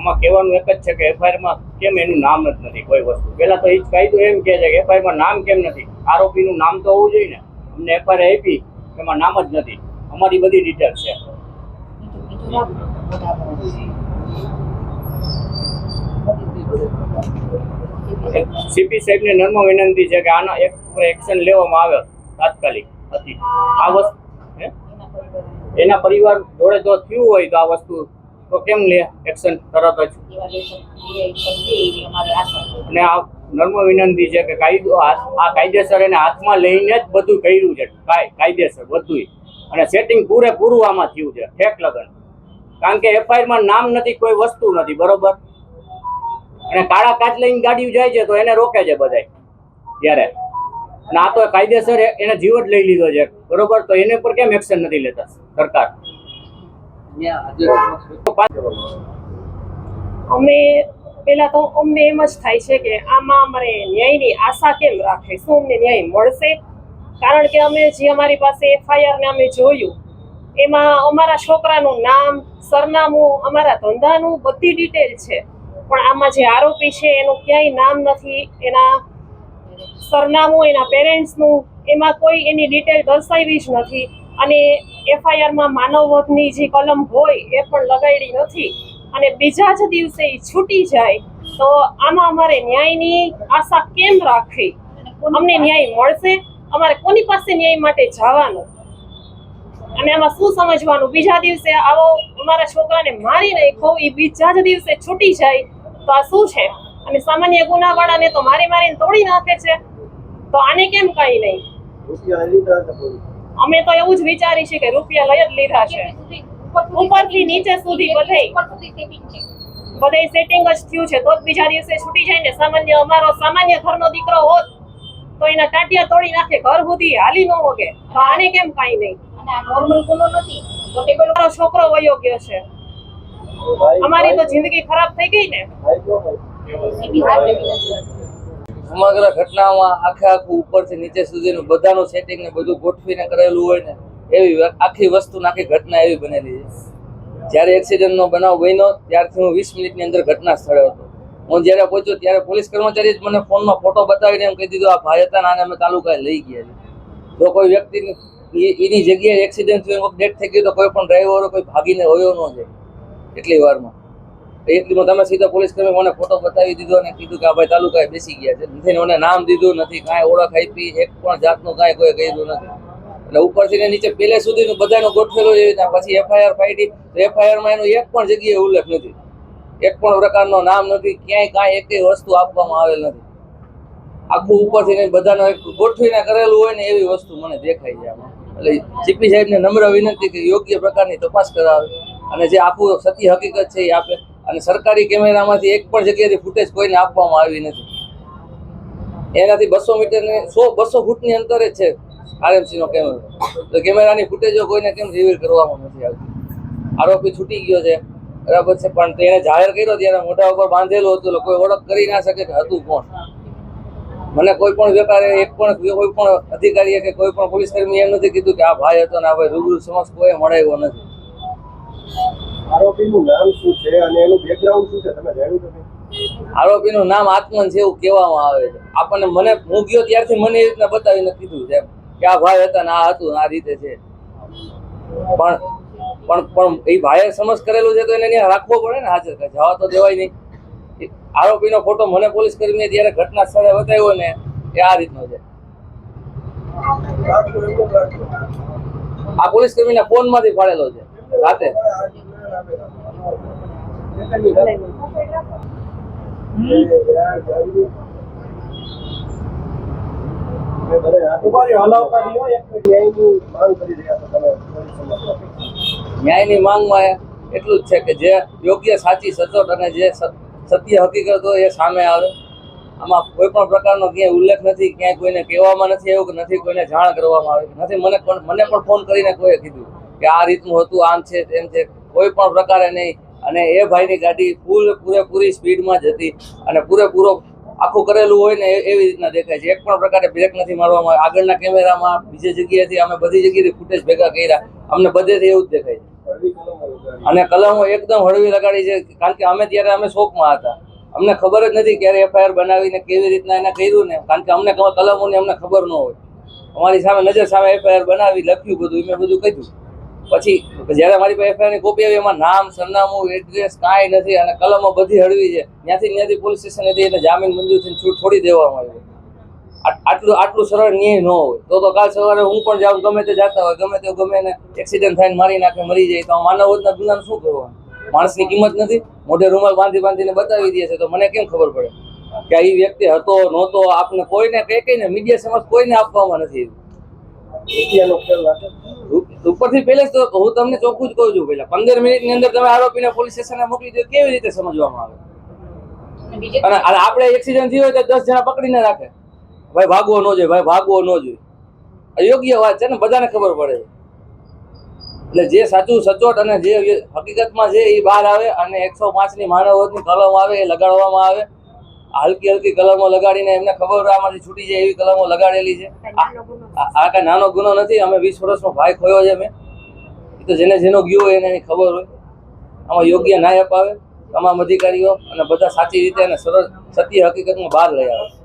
આમાં કહેવાનું એક જ છે કે એફઆઈઆરમાં કેમ એનું નામ જ નથી કોઈ વસ્તુ. પહેલા તો એ જ કાયદો એમ કહે છે કે એફઆઈઆરમાં નામ કેમ નથી? આરોપીનું નામ તો હોવું જોઈએ ને. અમને એફઆઈઆર આપી, એમાં નામ જ નથી. અમારી બધી ડિટેલ છે. સીપી સાહેબને નર્મ વિનંતી છે કે આના એક એક્શન લેવામાં આવે તાત્કાલિક. હતી આ વસ્તુ એના પરિવાર જોડે જો થયું હોય તો આ વસ્તુ તો કેમ લે એક્શન તરત જ. અને આ નર્મ વિનંતી છે કે કાયદો આ કાયદેસર એને હાથમાં લઈને જ બધું કર્યું છે. કાયદેસર બધું અને સેટિંગ પૂરેપૂરું આમાં થયું છે. ઠેક લગન. કારણ કે એફઆઈઆરમાં નામ નથી, કોઈ વસ્તુ નથી, બરોબર? અને કાળા કાચ લઈને ગાડી જાય છે તો એને રોકે છે બધાય. ત્યારે. અને આ તો કાયદેસર એને જીવ જ લઈ લીધો છે. બરોબર? તો એને પર કેમ એક્શન નથી લેતા? સરકાર. અમે પેલા તો અમને એમ જ થાય છે કે આમાં અમારે ન્યાયની આશા કેમ રાખે? શું અમને ન્યાય મળશે? કારણ કે અમે જે અમારી પાસે એફઆઈઆર ને અમે જોયું, એમાં અમારા છોકરાનું નામ, સરનામું, અમારા ધંધાનું બધી ડિટેલ છે. પણ આમાં જે આરોપી છે, એનું ક્યાંય નામ નથી. એના સરનામું, એના પેરેન્ટ્સનું એમાં કોઈ એની ડિટેલ દર્શાવી જ નથી. અને એફઆઈઆરમાં માનવવધની જે કલમ હોય એ પણ લગાડી નથી. અને બીજા જ દિવસે છૂટી જાય, તો આમાં અમારે ન્યાયની આશા કેમ રાખવી? અમને ન્યાય મળશે, અમારે કોની પાસે ન્યાય માટે જવાનું? અને આમાં શું સમજવાનું? બીજા દિવસે આવો, અમારા છોકરાને મારી નાખો એ બીજા જ દિવસે છૂટી જાય, તો આ શું છે? અને સામાન્ય ગુનાવાળાને તો મારી મારીને તોડી નાખે છે. તો આને કેમ કઈ નહીં? અમે તો એવું જ વિચારી છે કે રૂપિયા લઈ જ લીધા છે. ઉપરથી નીચે સુધી બધે. બધે સેટિંગ જ થયું છે. તો જ બીજા દિવસે છૂટી જાય ને સામાન્ય અમારો સામાન્ય ઘરનો દીકરો હોત તો એના ટાટિયા તોડી નાખે ઘર સુધી હાલી ન વગે તો આને કેમ કાઈ નહીં? મારો છોકરો વયો ગયો છે અમારી તો જિંદગી ખરાબ થઈ ગઈ ને. સમગ્ર ઘટનામાં આખે આખું ઉપરથી નીચે સુધીનું બધાનું સેટિંગ ને બધું ગોઠવીને કરેલું હોય ને, એવી આખી વસ્તુ નાખી ઘટના એવી બનેલી છે. જ્યારે એક્સિડન્ટનો બનાવ બન્યો, ત્યારથી હું વીસ મિનિટની અંદર ઘટના સ્થળે હતો. હું જ્યારે પહોંચ્યો, ત્યારે પોલીસ કર્મચારી જ મને ફોનમાં ફોટો બતાવીને એમ કહી દીધું, આ ભાઈ હતા આને અમે તાલુકાએ લઈ ગયા છે. જો કોઈ વ્યક્તિની એ- એની જગ્યાએ એક્સિડન્ટ થયો ડેથ થઈ ગયો, તો કોઈ પણ ડ્રાઈવરો કોઈ ભાગીને હોયો ન જાય, એટલી વારમાં. એટલીમાં તમે સીધા પોલીસ કર્મી મને ફોટો બતાવી દીધો અને કીધું કે આ ભાઈ તાલુકાએ બેસી ગયા છે. નથી મને નામ દીધું નથી, કાંઈ ઓળખ આપી, એક પણ જાતનું કાંઈ કોઈ કર્યું નથી. એટલે ઉપરથી નીચે પેલે સુધીનું બધાનું ગોઠવેલું રીતના પછી એફઆઈઆર ફાઈડી તો એફઆઈઆરમાં એનું એક પણ જગ્યાએ ઉલ્લેખ નથી. એક પણ પ્રકારનો નામ નથી, ક્યાંય કાંઈ એકેય વસ્તુ આપવામાં આવેલ નથી. આખું ઉપરથી બધાનો એક ગોઠવીને કરેલું હોય ને એવી વસ્તુ મને દેખાય છે એટલે જીપી સાહેબને નમ્ર વિનંતી કે યોગ્ય પ્રકારની તપાસ કરાવે. અને જે આખું સતી હકીકત છે એ આપે. અને સરકારી કેમેરામાંથી એક પણ જગ્યાએથી ફૂટેજ કોઈને આપવામાં આવી નથી. એનાથી બસો મીટર ને સો, બસો ફૂટની અંતરે જ છે આરએમસી નો કેમેરો તો કેમેરાની ફૂટેજો કોઈને કેમ રિવીલ કરવામાં નથી આવતી? આરોપી છૂટી ગયો છે. બરાબર છે, પણ તેને જાહેર કર્યો ત્યારે મોઢા ઉપર બાંધેલું હતું કોઈ ઓળખ કરી ના શકે કે હતું કોણ. મને કોઈ પણ વેપારે એક પણ, કોઈ પણ અધિકારીએ કે કોઈ પણ પોલીસ કર્મી એમ નથી કીધું કે આ ભાઈ હતો ને આ ભાઈ રૂબરૂ સમક્ષ કોઈ મળાવ્યો નથી. આરોપીનું નામ શું છે અને એનું બેકગ્રાઉન્ડ શું છે? તમે જાણ્યું તમે આરોપીનું નામ આત્મન છે એવું કહેવામાં આવે છે. આપણને મને હું ગયો ત્યારથી મને એ રીતના બતાવીને કીધું છે કે આ ભાઈ હતા ને આ હતું આ રીતે છે. પણ પણ પણ એ ભાઈએ સમજ કરેલું છે તો એને રાખવો પડે ને હાજર જવા તો દેવાય નહીં. આરોપીનો ફોટો મને પોલીસ કર્મીએ ત્યારે ઘટના સ્થળે બતાવ્યો ને એ આ રીતનો છે. આ પોલીસ કર્મીના ફોનમાંથી પાડેલો છે. રાતે. ન્યાયની માંગમાં એટલું જ છે કે જે યોગ્ય, સાચી, સચોટ અને જે સત્ય હકીકત હોય એ સામે આવે. આમાં કોઈ પણ પ્રકારનો ક્યાંય ઉલ્લેખ નથી, ક્યાંય કોઈને કહેવામાં નથી એવું કે નથી કોઈને જાણ કરવામાં આવી. નથી, મને પણ મને પણ ફોન કરીને કોઈએ કીધું કે આ રીતનું હતું, આમ છે, તેમ છે. કોઈ પણ પ્રકારે નહીં. અને એ ભાઈની ગાડી ફૂલ પૂરેપૂરી સ્પીડમાં જ હતી. અને પૂરેપૂરો આખું કરેલું હોય ને એવી રીતના દેખાય છે. એક પણ પ્રકારે બ્રેક નથી મારવામાં. આગળના કેમેરામાં બીજી જગ્યાએથી અમે બધી જગ્યાએથી ફૂટેજ ભેગા કર્યા. અમને બધેથી એવું જ દેખાય છે. અને કલમો એકદમ હળવી લગાડી છે. કારણ કે અમે ત્યારે અમે શોકમાં હતા. અમને ખબર જ નથી ક્યારે એફઆઈઆર બનાવીને કેવી રીતના એને કર્યું ને. કારણ કે અમને કલમોની અમને ખબર ન હોય. અમારી સામે નજર સામે એફઆઈઆર બનાવી લખ્યું બધું. મેં બધું કહ્યું પછી જ્યારે મારી પાસે એફઆઈઆરની કોપી આવી એમાં નામ સરનામું એડ્રેસ કાંઈ નથી અને કલમો બધી હળવી છે. ત્યાંથી ત્યાંથી પોલીસ સ્ટેશનેથી એને જામીન મંજૂર થઈને છૂટ છોડી દેવામાં આવી. આટલું આટલું સરળ ન્યાય ન હોય. તો તો કાલ સવારે હું પણ જાઉં ગમે તે જાતા હોય ગમે તે ગમે એને એક્સિડન્ટ થાય મારી નાખે મરી જાય તો આ માનવતના ગુનાનું શું કરવાનું? માણસની કિંમત નથી. મોઢે રૂમાલ બાંધી બાંધીને બતાવી દે છે તો મને કેમ ખબર પડે? કે આ વ્યક્તિ હતો નહોતો આપને કોઈને કઈ કઈને મીડિયા સમજ કોઈને આપવામાં નથી રાખે ઉપરથી પહેલે જ તો હું તમને ચોખ્ખું જ કહું છું પેલા પંદર મિનિટની અંદર તમે આરોપીને પોલીસ સ્ટેશને મોકલી દો કેવી રીતે સમજવામાં આવે? અને આપણે એક્સિડન્ટ થયો હોય તો દસ જણા પકડીને રાખે. ભાઈ ભાગવો ન જોઈએ ભાઈ ભાગવો ન જોઈએ. યોગ્ય વાત છે ને બધાને ખબર પડે. એટલે જે સાચું સચોટ અને જે હકીકતમાં છે એ બહાર આવે અને એકસો પાંચની માનવતની કલમ આવે એ લગાડવામાં આવે. હલકી હલકી કલમો લગાડીને એમને ખબર હોય આમાંથી છૂટી જાય એવી કલમો લગાડેલી છે. આ કઈ કાંઈ નાનો ગુનો નથી. અમે વીસ વર્ષનો ભાઈ ખોયો છે મેં એ તો જેને જેનો ગયો હોય એને એની ખબર હોય. આમાં યોગ્ય ન્યાય અપાવે. તમામ અધિકારીઓ અને બધા સાચી રીતે અને સરળ સત્ય હકીકતમાં બહાર લઈ આવે.